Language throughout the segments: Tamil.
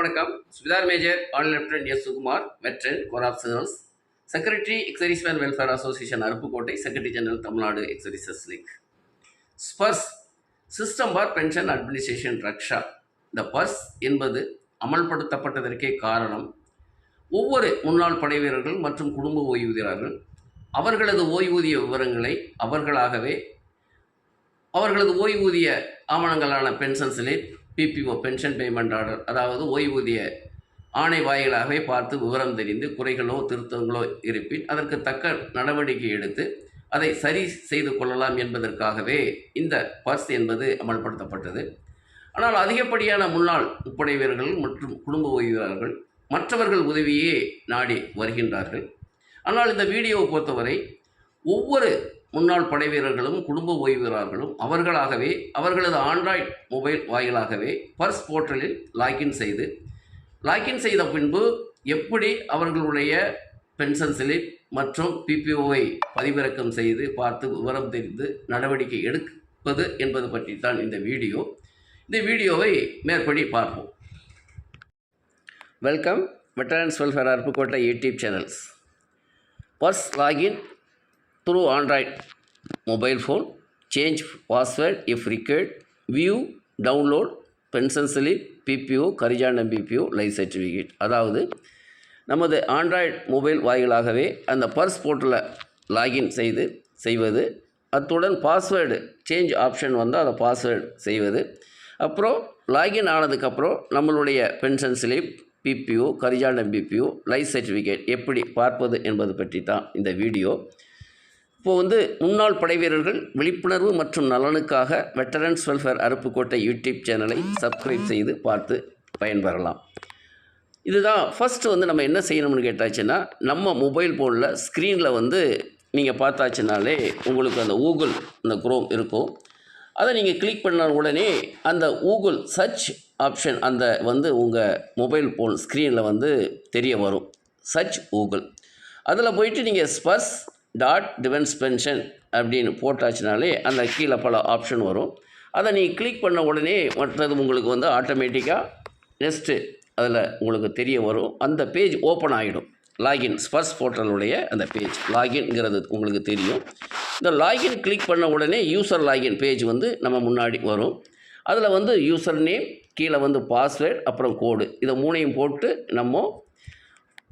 வணக்கம். Subedar major all lieutenant S Sukumar veteran core officers secretary exservicemen welfare association Aruppukottai secretary general Tamil Nadu exservices league. Sparsh system for pension administration Raksha. இந்த பர்ஸ் என்பது அமல்படுத்தப்பட்டதற்கே காரணம். ஒவ்வொரு முன்னாள் படை வீரர்கள் மற்றும் குடும்ப ஓய்வூதியர்கள் அவர்களது ஓய்வூதிய விவரங்களை அவர்களாகவே அவர்களது ஓய்வூதிய ஆவணங்களான pension slip PPO pension payment order அதாவது ஓய்வூதிய ஆணை வாயிலாகவே பார்த்து விவரம் தெரிந்து குறைகளோ திருத்தங்களோ இருப்பின் அதற்கு தக்க நடவடிக்கை எடுத்து அதை சரி செய்து கொள்ளலாம் என்பதற்காகவே இந்த பர்ஸ் என்பது அமல்படுத்தப்பட்டது. ஆனால் அதிகப்படியான முன்னாள் முப்படை வீரர்கள் மற்றும் குடும்ப உதவியாளர்கள் மற்றவர்கள் உதவியே நாடி வருகின்றார்கள். ஆனால் இந்த வீடியோவை பொறுத்தவரை ஒவ்வொரு முன்னாள் படை வீரர்களும் குடும்ப ஓய்வீரர்களும் அவர்களாகவே அவர்களது ஆண்ட்ராய்ட் மொபைல் வாயிலாகவே பர்ஸ் போர்ட்டலில் லாகின் செய்து லாகின் செய்த பின்பு எப்படி அவர்களுடைய பென்ஷன் ஸ்லிப் மற்றும் பிபிஓவை பதிவிறக்கம் செய்து பார்த்து விவரம் தெரிந்து நடவடிக்கை எடுப்பது என்பது பற்றி தான் இந்த வீடியோ. இந்த வீடியோவை மேற்படி பார்ப்போம். Welcome veterans welfare Aruppukottai YouTube channels Sparsh login through Android mobile phone, change password if required, view, download, pension slip PPO corrigendum PPO life certificate அதாவது நமது ஆண்ட்ராய்டு மொபைல் வாயிலாகவே அந்த பர்ஸ் போர்ட்டலில் லாகின் செய்து செய்வது அத்துடன் பாஸ்வேர்டு சேஞ்ச் ஆப்ஷன் வந்தால் அதை பாஸ்வேர்டு செய்வது. அப்புறம் லாகின் ஆனதுக்கப்புறம் நம்மளுடைய pension slip PPO corrigendum PPO life certificate எப்படி பார்ப்பது என்பது பற்றி தான் இந்த வீடியோ இப்போ வந்து முன்னாள் படை வீரர்கள் விழிப்புணர்வு மற்றும் நலனுக்காக வெட்டரன்ஸ் வெல்ஃபேர் அருப்புக்கோட்டை யூடியூப் சேனலை சப்ஸ்கிரைப் செய்து பார்த்து பயன்பெறலாம். இதுதான் ஃபஸ்ட்டு வந்து நம்ம என்ன செய்யணும்னு கேட்டாச்சுன்னா நம்ம மொபைல் ஃபோனில் ஸ்க்ரீனில் வந்து நீங்கள் பார்த்தாச்சுனாலே உங்களுக்கு அந்த கூகுள் அந்த குரோம் இருக்கும். அதை நீங்கள் கிளிக் பண்ண உடனே அந்த கூகுள் சர்ச் ஆப்ஷன் அந்த வந்து உங்கள் மொபைல் ஃபோன் ஸ்க்ரீனில் வந்து தெரிய வரும். சர்ச் கூகுள் அதில் போயிட்டு நீங்கள் ஸ்பர்ஸ் டாட் டிஃபென்ஸ் பென்ஷன் அப்படின்னு போட்டாச்சுனாலே அந்த கீழே பல ஆப்ஷன் வரும். அதை நீங்கள் கிளிக் பண்ண உடனே மற்றது உங்களுக்கு வந்து ஆட்டோமேட்டிக்காக நெக்ஸ்ட்டு அதில் உங்களுக்கு தெரிய வரும். அந்த பேஜ் ஓப்பன் ஆகிடும் லாகின் ஸ்பர்ஸ் போர்ட்டலுடைய அந்த பேஜ் லாகின்ங்கிறது உங்களுக்கு தெரியும். இந்த லாகின் கிளிக் பண்ண உடனே யூசர் லாகின் பேஜ் வந்து நம்ம முன்னாடி வரும். அதில் வந்து யூசர் நேம் கீழே வந்து பாஸ்வேர்ட் அப்புறம் கோடு இதை மூணையும் போட்டு நம்ம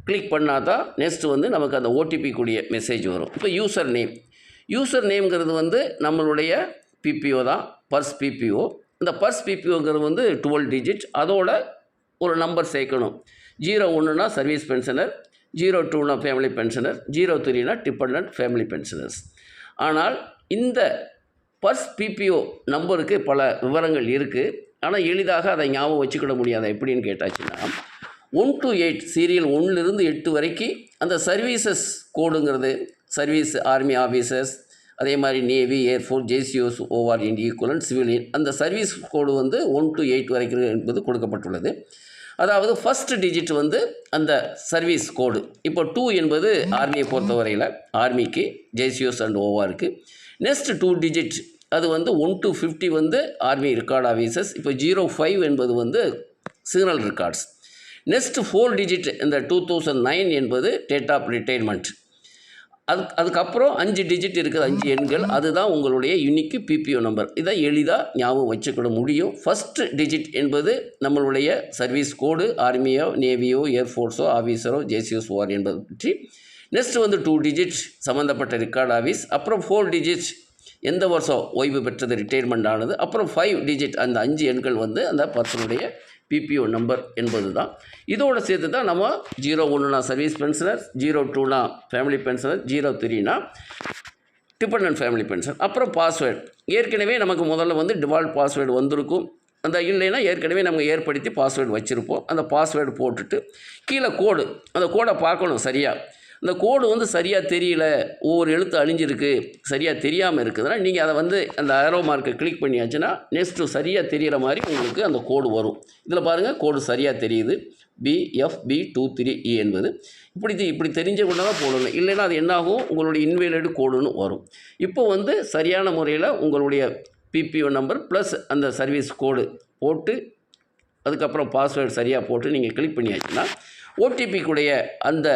கிளிக் பண்ணால் தான் நெக்ஸ்ட்டு வந்து நமக்கு அந்த ஓடிபி கூடிய மெசேஜ் வரும். இப்போ யூசர் நேம் யூசர் நேம்ங்கிறது வந்து நம்மளுடைய பிபிஓ தான். பர்ஸ் பிபிஓ இந்த பர்ஸ் பிபிஓங்கிறது வந்து டுவெல் டிஜிட் அதோட ஒரு நம்பர் சேர்க்கணும். ஜீரோ ஒன்றுனா சர்வீஸ் பென்ஷனர் ஜீரோ டூனா ஃபேமிலி பென்ஷனர் ஜீரோ த்ரீனா டிபெண்ட் ஃபேமிலி பென்ஷனர்ஸ் ஆனால் இந்த பர்ஸ் பிபிஓ நம்பருக்கு பல விவரங்கள் இருக்குது ஆனால் எளிதாக அதை ஞாபகம் வச்சுக்கிட முடியாத. எப்படின்னு கேட்டாச்சுன்னா ஒன் டு எயிட் சீரியல் ஒன்றிலிருந்து எட்டு வரைக்கும் அந்த சர்வீசஸ் கோடுங்கிறது சர்வீஸ் ஆர்மி ஆஃபீஸர்ஸ் அதே மாதிரி நேவி ஏர்ஃபோர்ஸ் ஜேசிஓஸ் ஓஆர் இன் ஈக்குவலன் சிவிலியன் அந்த சர்வீஸ் கோடு வந்து ஒன் டு எயிட் வரைக்கும் என்பது கொடுக்கப்பட்டுள்ளது. அதாவது ஃபஸ்ட் டிஜிட் வந்து அந்த சர்வீஸ் கோடு இப்போ டூ என்பது ஆர்மியை பொறுத்தவரையில் ஆர்மிக்கு ஜேசிஓஸ் அண்ட் ஓஆருக்கு நெக்ஸ்ட் டூ டிஜிட் அது வந்து ஒன் டு ஃபிஃப்டி வந்து ஆர்மி ரெக்கார்ட் ஆஃபீஸர்ஸ் இப்போ ஜீரோ ஃபைவ் என்பது வந்து signal records next four digit இந்த டூ தௌசண்ட் நைன் என்பது டேட் ஆஃப் ரிட்டைர்மெண்ட் அது அதுக்கப்புறம் அஞ்சு டிஜிட் இருக்கிற அஞ்சு எண்கள். அதுதான் உங்களுடைய யூனிக்கு பிபிஓ நம்பர் இதை எளிதாக ஞாபகம் வச்சுக்கிட முடியும். ஃபஸ்ட்டு டிஜிட் என்பது நம்மளுடைய சர்வீஸ் கோடு ஆர்மியோ நேவியோ ஏர்ஃபோர்ஸோ ஆஃபீஸரோ ஜேசிஎஸ்ஓஆர் என்பது பற்றி. நெக்ஸ்ட் வந்து டூ டிஜிட் சம்மந்தப்பட்ட ரெக்கார்ட் ஆஃபீஸ் அப்புறம் ஃபோர் டிஜிட் எந்த வருஷம் ஓய்வு பெற்றது ரிட்டையர்மெண்ட் ஆனது. அப்புறம் ஃபைவ் டிஜிட் அந்த அஞ்சு எண்கள் வந்து அந்த பர்சனுடைய பிபிஓ நம்பர் என்பது தான் இதோடு சேர்த்து தான் நம்ம ஜீரோ ஒன்றுனா சர்வீஸ் பென்ஷனர் ஜீரோ டூனா ஃபேமிலி பென்ஷனர் ஜீரோ த்ரீனா டிபெண்ட் ஃபேமிலி பென்ஷன் அப்புறம் பாஸ்வேர்டு ஏற்கனவே நமக்கு முதல்ல வந்து டிவால்ட் பாஸ்வேர்டு வந்திருக்கும். அந்த இல்லைன்னா ஏற்கனவே நம்ம ஏற்படுத்தி பாஸ்வேர்டு வச்சுருப்போம். அந்த பாஸ்வேர்டு போட்டுட்டு கீழே கோடு அந்த கோடை பார்க்கணும் சரியாக இந்த கோடு வந்து சரியாக தெரியல. ஒவ்வொரு எழுத்து அழிஞ்சிருக்கு சரியாக தெரியாமல் இருக்குதுன்னா நீங்கள் அதை வந்து அந்த ஆரோ மார்க்கை கிளிக் பண்ணியாச்சுன்னா நெக்ஸ்ட்டு சரியாக தெரிகிற மாதிரி உங்களுக்கு அந்த கோடு வரும். இதில் பாருங்கள் கோடு சரியாக தெரியுது. P F P two three E என்பது. இப்படி இப்படி தெரிஞ்ச கொண்டு தான் போடணும். இல்லைன்னா அது என்னாகும்? உங்களுடைய இன்வேலடு கோடுன்னு வரும். இப்போ வந்து சரியான முறையில் உங்களுடைய பிபிஓ நம்பர் ப்ளஸ் அந்த சர்வீஸ் கோடு போட்டு அதுக்கப்புறம் பாஸ்வேர்டு சரியாக போட்டு நீங்கள் கிளிக் பண்ணியாச்சுன்னா ஓடிபிக்குடைய அந்த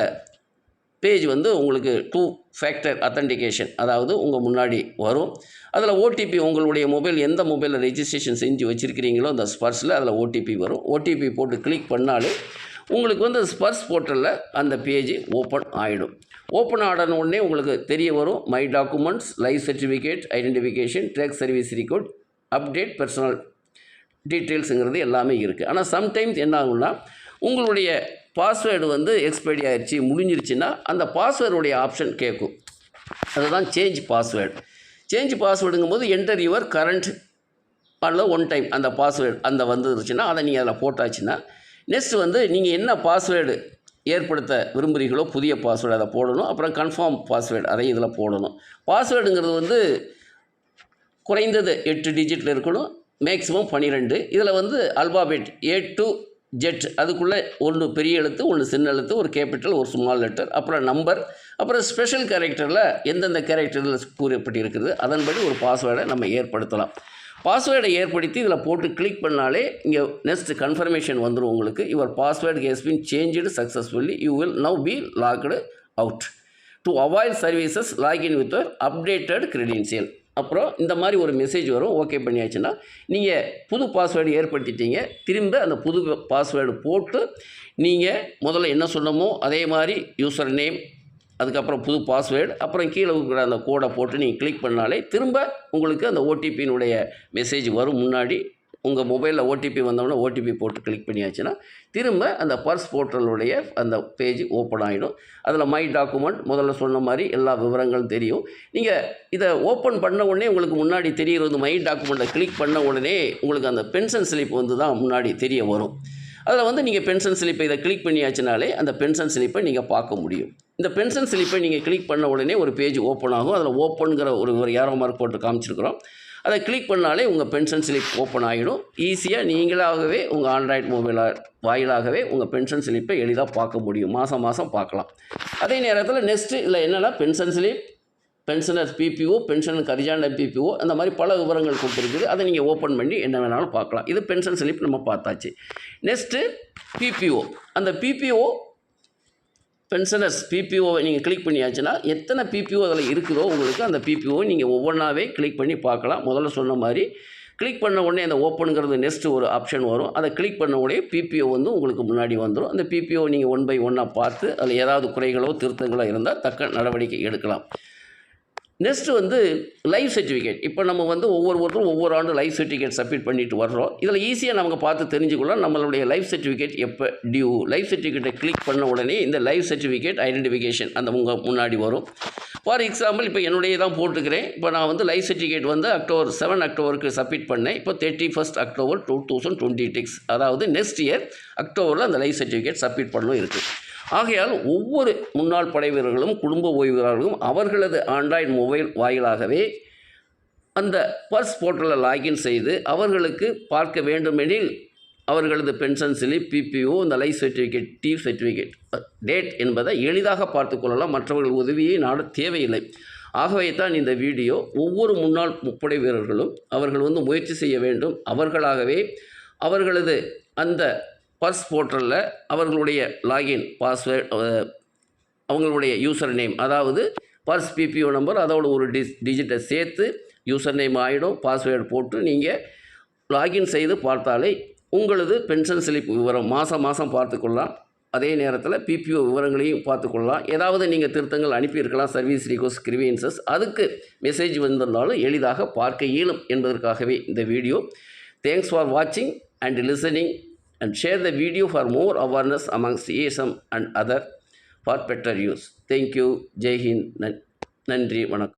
பேஜ் வந்து உங்களுக்கு டூ ஃபேக்டர் அத்தன்டிகேஷன் அதாவது உங்கள் முன்னாடி வரும். அதில் ஓடிபி உங்களுடைய மொபைல் எந்த மொபைலில் ரெஜிஸ்ட்ரேஷன் செஞ்சு வச்சுருக்கிறீங்களோ அந்த ஸ்பர்ஸில் அதில் ஓடிபி வரும். ஓடிபி போட்டு கிளிக் பண்ணாலே உங்களுக்கு வந்து ஸ்பர்ஸ் போர்ட்டலில் அந்த பேஜ் ஓப்பன் ஆகிடும் ஓப்பன் ஆன உடனே உங்களுக்கு தெரிய வரும். My documents life certificate identification track service record update personal டீட்டெயில்ஸுங்கிறது எல்லாமே இருக்குது ஆனால் சம்டைம்ஸ் என்ன ஆகும்னா உங்களுடைய பாஸ்வேர்டு வந்து எக்ஸ்பைரி ஆயிடுச்சு முடிஞ்சிருச்சுன்னா அந்த பாஸ்வேர்டுடைய ஆப்ஷன் கேட்கும் அதுதான் சேஞ்ச் பாஸ்வேர்டு சேஞ்ச் பாஸ்வேர்டுங்கும் போது என்டர் யுவர் கரண்ட் அல்ல ஒன் டைம் அந்த பாஸ்வேர்டு அந்த வந்துருச்சுன்னா அதை நீங்கள் அதில் போட்டாச்சுன்னா நெக்ஸ்ட் வந்து நீங்கள் என்ன பாஸ்வேர்டு ஏற்படுத்த விரும்புகிறீங்களோ புதிய பாஸ்வேர்டு அதை போடணும் அப்புறம் கன்ஃபார்ம் பாஸ்வேர்டு அதை இதில் போடணும். பாஸ்வேர்டுங்கிறது வந்து குறைந்தது எட்டு டிஜிட்டில் இருக்கணும் மேக்ஸிமம் பன்னிரெண்டு. இதில் வந்து அல்பாபெட் ஏ டு ஜெட் அதுக்குள்ளே ஒன்று பெரிய எழுத்து ஒன்று சின்ன எழுத்து ஒரு கேபிட்டல் ஒரு ஸ்மால் லெட்டர் அப்புறம் நம்பர் அப்புறம் ஸ்பெஷல் கேரக்டரில் எந்தெந்த கேரக்டரில் கூறப்பட்டிருக்கிறது அதன்படி ஒரு பாஸ்வேர்டை நம்ம ஏற்படுத்தலாம். பாஸ்வேர்டை ஏற்படுத்தி இதில் போட்டு கிளிக் பண்ணாலே இங்கே நெக்ஸ்ட் கன்ஃபர்மேஷன் வந்துடும் உங்களுக்கு. Your password has been change successfully you will now be logged out to avoid services login with updated credential அப்புறம் இந்த மாதிரி ஒரு மெசேஜ் வரும். ஓகே பண்ணியாச்சுன்னா நீங்கள் புது பாஸ்வேர்டு ஏற்படுத்திட்டீங்க. திரும்ப அந்த புது பாஸ்வேர்டு போட்டு நீங்கள் முதல்ல என்ன சொன்னமோ அதே மாதிரி யூசர் நேம் அதுக்கப்புறம் புது பாஸ்வேர்டு அப்புறம் கீழே இருக்கிற அந்த கோடை போட்டு நீங்கள் கிளிக் பண்ணாலே திரும்ப உங்களுக்கு அந்த ஓடிபியினுடைய மெசேஜ் வரும் முன்னாடி. உங்கள் மொபைலில் ஓடிபி வந்தோம்னா ஓடிபி போட்டு கிளிக் பண்ணியாச்சுன்னா திரும்ப அந்த பர்ஸ் போர்ட்டலுடைய அந்த பேஜ் ஓப்பன் ஆகிடும் அதில் மை டாக்குமெண்ட் முதல்ல சொன்ன மாதிரி எல்லா விவரங்களும் தெரியும். நீங்கள் இதை ஓப்பன் பண்ண உடனே உங்களுக்கு முன்னாடி தெரிகிறது மை டாக்குமெண்ட்டை கிளிக் பண்ண உடனே உங்களுக்கு அந்த பென்ஷன் ஸ்லிப் வந்து தான் முன்னாடி தெரிய வரும். அதில் வந்து நீங்கள் பென்ஷன் ஸ்லிப்பை இதை கிளிக் பண்ணியாச்சுனாலே அந்த பென்ஷன் ஸ்லிப்பை நீங்கள் பார்க்க முடியும். இந்த பென்ஷன் ஸ்லிப்பை நீங்கள் கிளிக் பண்ண உடனே ஒரு பேஜ் ஓப்பன் ஆகும். அதில் ஓப்பனுங்கிற ஒரு ஒரு ஏரோ மார்க் போட்டு காமிச்சிருக்கிறோம். அதை கிளிக் பண்ணாலே உங்கள் பென்ஷன் ஸ்லிப் ஓப்பன் ஆகிடும் ஈஸியாக நீங்களாகவே உங்கள் ஆண்ட்ராய்ட் மொபைலாக வாயிலாகவே உங்கள் பென்ஷன் ஸ்லிப்பை எளிதாக பார்க்க முடியும். மாதம் மாதம் பார்க்கலாம். அதே நேரத்தில் நெக்ஸ்ட்டு இல்லை என்னென்னா pension slip pensioner PPO pension corrigenda PPO அந்த மாதிரி பல விவரங்கள் கொடுத்துருக்குது. அதை நீங்கள் ஓப்பன் பண்ணி என்ன வேணாலும் பார்க்கலாம். இது பென்ஷன் ஸ்லிப் நம்ம பார்த்தாச்சு. நெக்ஸ்ட்டு பிபிஓ அந்த பிபிஓ பென்ஷனர்ஸ் பிபிஓவை நீங்கள் கிளிக் பண்ணியாச்சுன்னா எத்தனை பிபிஓ அதில் இருக்குதோ உங்களுக்கு அந்த பிபிஓவை நீங்கள் ஒவ்வொன்றாவே கிளிக் பண்ணி பார்க்கலாம். முதல்ல சொன்ன மாதிரி கிளிக் பண்ண உடனே அந்த ஓப்பனுங்கிறது நெக்ஸ்ட் ஒரு ஆப்ஷன் வரும். அதை கிளிக் பண்ண உடனே பிபிஓ வந்து உங்களுக்கு முன்னாடி வந்துடும் அந்த பிபிஓ நீங்கள் ஒன் பை ஒன்னாக பார்த்து அதில் ஏதாவது குறைகளோ திருத்தங்களோ இருந்தால் தக்க நடவடிக்கை எடுக்கலாம். நெக்ஸ்ட்டு வந்து லைஃப் சர்டிஃபிகேட் இப்போ நம்ம வந்து ஒவ்வொரு ஒருத்தரும் ஒவ்வொரு ஆண்டு லைஃப் சர்டிஃபிகேட் சப்மிட் பண்ணிட்டு வர்றோம். இதில் ஈஸியாக நமக்கு பார்த்து தெரிஞ்சுக்கலாம் நம்மளுடைய லைஃப் சர்டிஃபிகேட் எப்போ டியூ லைஃப் சர்டிஃபிகேட்டை கிளிக் பண்ண உடனே இந்த லைஃப் சர்டிஃபிகேட் ஐடென்டிஃபிகேஷன் அந்த உங்கள் முன்னாடி வரும். ஃபார் எக்ஸாம்பிள் இப்போ என்னுடைய தான் போட்டுக்கிறேன் இப்போ நான் வந்து லைஃப் சர்டிஃபிகேட் வந்து அக்டோபர் செவன் அக்டோபருக்கு சப்மிட் பண்ணேன். இப்போ thirty first October two thousand twenty six அதாவது நெக்ஸ்ட் இயர் அக்டோபரில் அந்த லைஃப் சர்டிஃபிகேட் சப்மிட் பண்ணணும் இருக்குது ஆகையால் ஒவ்வொரு முன்னாள் படை வீரர்களும் குடும்ப ஓய்வீரர்களும் அவர்களது ஆண்ட்ராய்டு மொபைல் வாயிலாகவே அந்த பர்ஸ் போர்ட்டலில் லாகின் செய்து அவர்களுக்கு பார்க்க வேண்டுமெனில் அவர்களது பென்ஷன் ஸ்லிப் பிபிஓ இந்த life certificate D certificate date என்பதை எளிதாக பார்த்து கொள்ளலாம். மற்றவர்கள் உதவியை நாட தேவையில்லை. ஆகவே தான் இந்த வீடியோ ஒவ்வொரு முன்னாள் முப்படை வீரர்களும் அவர்கள் வந்து முயற்சி செய்ய வேண்டும். அவர்களாகவே அவர்களது அந்த பர்ஸ் போர்ட்டலில் அவர்களுடைய லாகின் பாஸ்வேர்ட் அவங்களுடைய யூசர் நேம் அதாவது பர்ஸ் பிபிஓ நம்பர் அதோட ஒரு டி டிஜிட்டை சேர்த்து யூசர் நேம் ஆகிடும் பாஸ்வேர்டு போட்டு நீங்கள் லாகின் செய்து பார்த்தாலே உங்களது பென்ஷன் ஸ்லிப் விவரம் மாதம் மாதம் பார்த்துக்கொள்ளலாம். அதே நேரத்தில் பிபிஓ விவரங்களையும் பார்த்துக்கொள்ளலாம். ஏதாவது நீங்கள் திருத்தங்கள் அனுப்பியிருக்கலாம் சர்வீஸ் ரிக்வஸ்ட் கிரிவியன்சஸ் அதுக்கு மெசேஜ் வந்திருந்தாலும் எளிதாக பார்க்க இயலும் என்பதற்காகவே இந்த வீடியோ. தேங்க்ஸ் ஃபார் வாட்சிங் and listening. and share the video for more awareness amongst CSM and other for better use. Thank you. Jai Hind. Nandri. Manak.